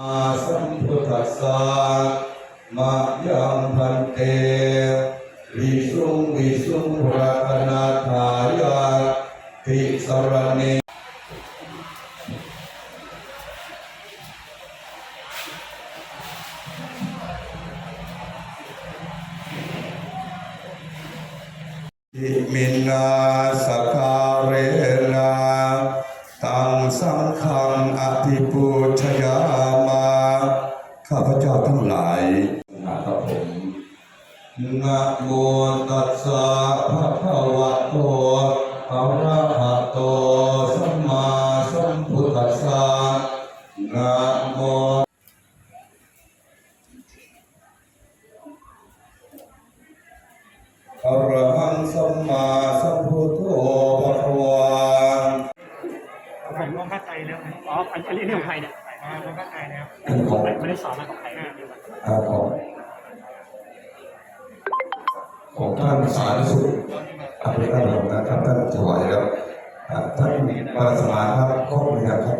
อาสัมพุทธัสสะมะยังพันเตวิสุงวิสุงรัตนาทายาติสรเนอิมินาสการเรนาตังสังฆังอภิปูชยามา นะโมตัสสะภะคะวะโตอะระหะโตสัมมาสัมพุทธัสสะนะโมอรหังสัมมาสัมพุทโธภะคะวาผมลงภาคไทยแล้วอ๋ออันนี้เรื่องของใครเนี่ยอ๋อลงภาคไทยแล้วไม่ได้สอนมาของใครนะอ่าของ ของท่านสาธุสุขอภิธรรมนะครับท่านถวายแล้วท่านปรสมาครับครบไหมครับครับ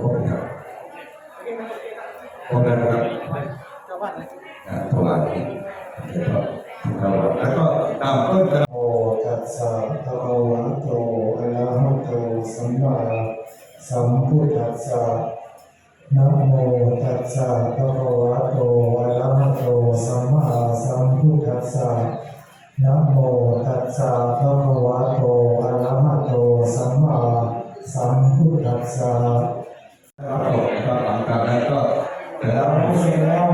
ครบไหมครับครบแล้วครับถวายแล้วก็นำต้นกระโมตัสสะภะคะวะโตอะระหะโตสัมมาสัมพุทธัสสะนะโมตัสสะภะคะ สสะนะโมตัสสะภะคะวะโตอะระหะโตสัมมาสัมพุทธัสสะครับผมครับหลังจากนั้นก็แต่แล้วแล้วเสร็จแล้ว